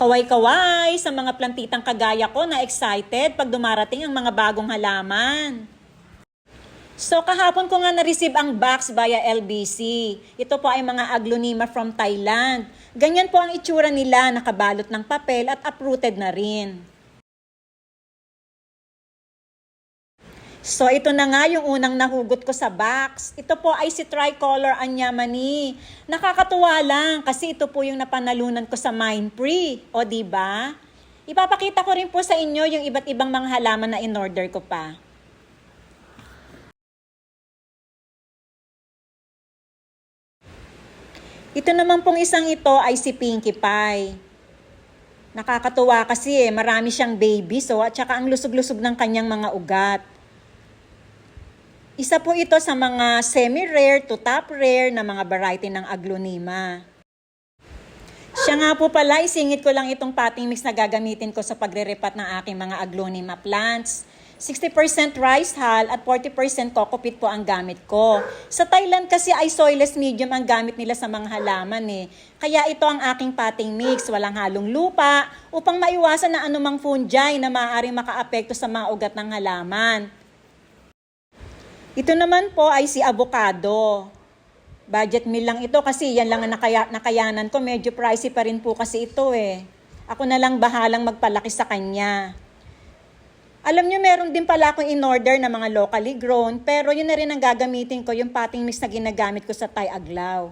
Kaway-kaway sa mga plantitang kagaya ko na excited pag dumarating ang mga bagong halaman. So kahapon ko nga na-receive ang box via LBC. Ito po ay mga aglonema from Thailand. Ganyan po ang itsura nila, nakabalot ng papel at uprooted na rin. So ito na nga yung unang nahugot ko sa box. Ito po ay si Tricolor Anyamani. Nakakatuwa lang kasi ito po yung napanalunan ko sa Mindpree. O di ba? Ipapakita ko rin po sa inyo yung iba't ibang mga halaman na in-order ko pa. Ito naman pong isang ito ay si Pinkie Pie. Nakakatuwa kasi eh, marami siyang baby so at saka ang lusog-lusog ng kanyang mga ugat. Isa po ito sa mga semi-rare to top rare na mga variety ng aglonema. Siya nga po pala, isingit ko lang itong potting mix na gagamitin ko sa pagre-repat ng aking mga aglonema plants. 60% rice hull at 40% coco peat po ang gamit ko. Sa Thailand kasi ay soilless medium ang gamit nila sa mga halaman eh. Kaya ito ang aking potting mix, walang halong lupa, upang maiwasan na anumang fungi na maaaring makaapekto sa mga ugat ng halaman. Ito naman po ay si avocado. Budget meal lang ito kasi yan lang ang nakaya, nakayanan ko. Medyo pricey pa rin po kasi ito eh. Ako na lang bahalang magpalaki sa kanya. Alam nyo, meron din pala akong in-order na mga locally grown, pero yun na rin ang gagamitin ko, yung potting mix na ginagamit ko sa Thai Aglaw.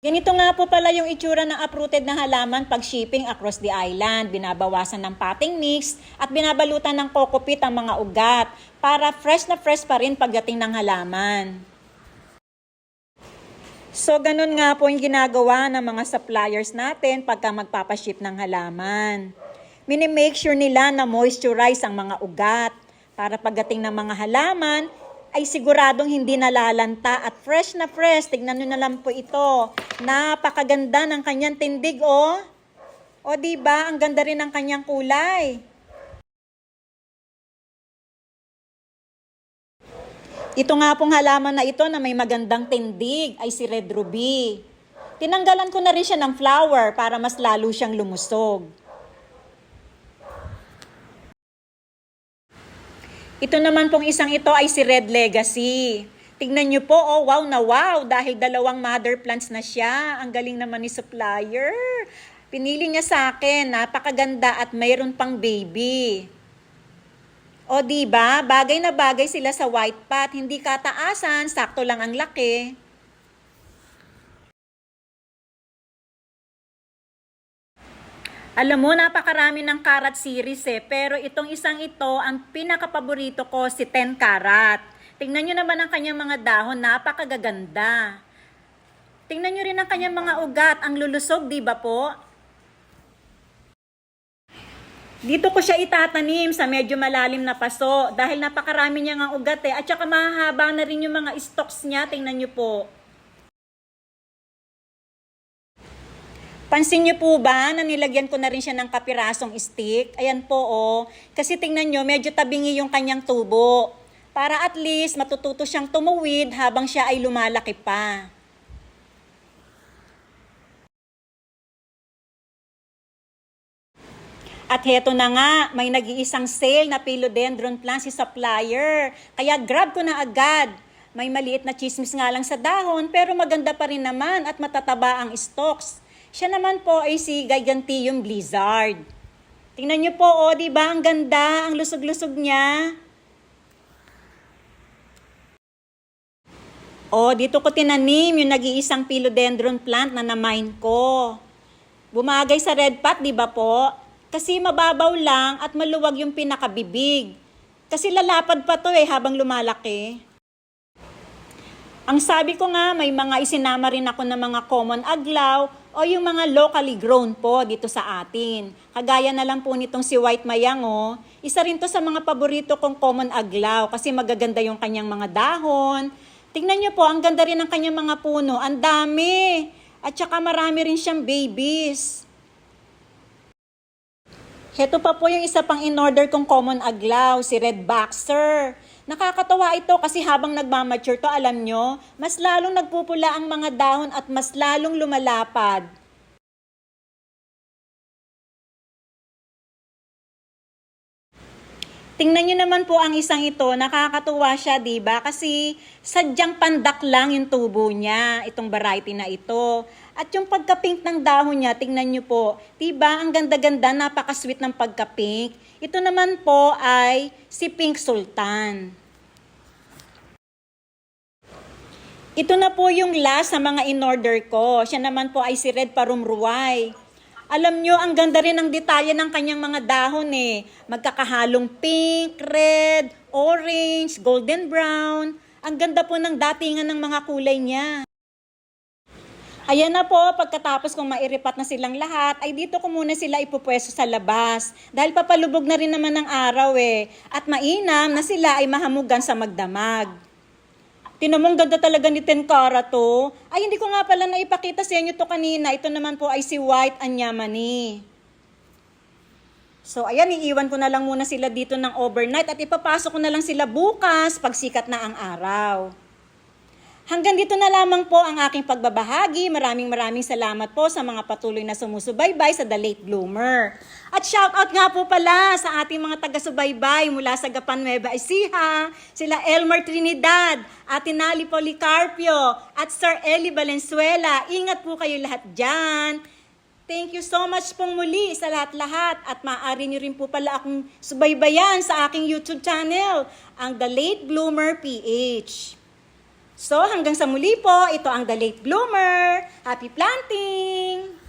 Ganito nga po pala yung itsura ng uprooted na halaman pag shipping across the island. Binabawasan ng potting mix at binabalutan ng coco peat ang mga ugat para fresh na fresh pa rin pagdating ng halaman. So, ganun nga po yung ginagawa ng mga suppliers natin pagka magpapaship ng halaman. Mini-make sure nila na moisturize ang mga ugat para pagdating ng mga halaman ay siguradong hindi nalalanta at fresh na fresh. Tignan nyo na lang po ito. Napakaganda ng kanyang tindig, oh. O, di ba? Ang ganda rin ng kanyang kulay. Ito nga pong halaman na ito na may magandang tindig ay si Red Ruby. Tinanggalan ko na rin siya ng flower para mas lalo siyang lumusog. Ito naman pong isang ito ay si Red Legacy. Tignan niyo po, oh wow na wow, dahil dalawang mother plants na siya. Ang galing naman ni supplier. Pinili niya sa akin, napakaganda at mayroon pang baby. O di ba? Bagay na bagay sila sa white pot, hindi kataasan, sakto lang ang laki. Alam mo, napakarami ng karat series eh. Pero itong isang ito, ang pinakapaborito ko, si 10 karat. Tingnan nyo naman ang kanyang mga dahon, napakagaganda. Tingnan nyo rin ang kanyang mga ugat, ang lulusog, di ba po? Dito ko siya itatanim sa medyo malalim na paso dahil napakarami niya ng ugat eh. At saka mahaba na rin yung mga stalks niya, tingnan nyo po. Pansin niyo po ba na nilagyan ko na rin siya ng kapirasong stick? Ayan po oh. Kasi tingnan niyo, medyo tabingi yung kanyang tubo. Para at least matututo siyang tumuwid habang siya ay lumalaki pa. At heto na nga, may nag-iisang sale na philodendron plant si supplier. Kaya grab ko na agad. May maliit na chismis nga lang sa dahon pero maganda pa rin naman at matataba ang stalks. Siya naman po ay si Gigantium Blizzard. Tingnan niyo po, oh, di ba? Ang ganda, ang lusog-lusog niya. Oh, dito ko tinanim yung nag-iisang philodendron plant na na-mine ko. Bumagay sa red pot, di ba po? Kasi mababaw lang at maluwag yung pinakabibig. Kasi lalapad pa to eh habang lumalaki. Ang sabi ko nga, may mga isinama rin ako ng mga common aglaw o yung mga locally grown po dito sa atin. Kagaya na lang po nitong si White Mayang, oh. Isa rin to sa mga paborito kong common aglaw kasi magaganda yung kanyang mga dahon. Tingnan niyo po, ang ganda rin ng kanyang mga puno. Ang dami! At saka marami rin siyang babies. Heto pa po yung isa pang in-order kong common aglaw, si Red Boxer. Nakakatawa ito kasi habang nagmamature to, alam nyo, mas lalong nagpupula ang mga dahon at mas lalong lumalapad. Tingnan nyo naman po ang isang ito, nakakatuwa siya, di ba? Kasi sadyang pandak lang yung tubo niya, itong variety na ito. At yung pagka-pink ng dahon niya, tingnan nyo po, di ba? Ang ganda-ganda, napaka-sweet ng pagka-pink. Ito naman po ay si Pink Sultan. Ito na po yung last sa mga in-order ko. Siya naman po ay si Red Parumruay. Alam nyo, ang ganda rin ng detalye ng kanyang mga dahon eh. Magkakahalong pink, red, orange, golden brown. Ang ganda po ng datingan ng mga kulay niya. Ayan na po, pagkatapos kong mairipat na silang lahat, ay dito ko muna sila ipupwesto sa labas. Dahil papalubog na rin naman ng araw eh. At mainam na sila ay mahamugan sa magdamag. Tinamong ganda talaga ni Tenkara to. Ay, hindi ko nga pala naipakita sa inyo to kanina. Ito naman po ay si White Anyamani. So, ayan, iiwan ko na lang muna sila dito ng overnight at ipapasok ko na lang sila bukas pag sikat na ang araw. Hanggang dito na lamang po ang aking pagbabahagi. Maraming maraming salamat po sa mga patuloy na sumusubaybay sa The Late Bloomer. At shoutout nga po pala sa ating mga taga-subaybay mula sa Gapan Nueva Ecija, sila Elmer Trinidad, Ate Nali Policarpio, at Sir Eli Valenzuela. Ingat po kayo lahat dyan. Thank you so much pong muli sa lahat-lahat at maaari niyo rin po pala akong subaybayan sa aking YouTube channel, ang The Late Bloomer PH. So hanggang sa muli po, ito ang The Late Bloomer. Happy planting!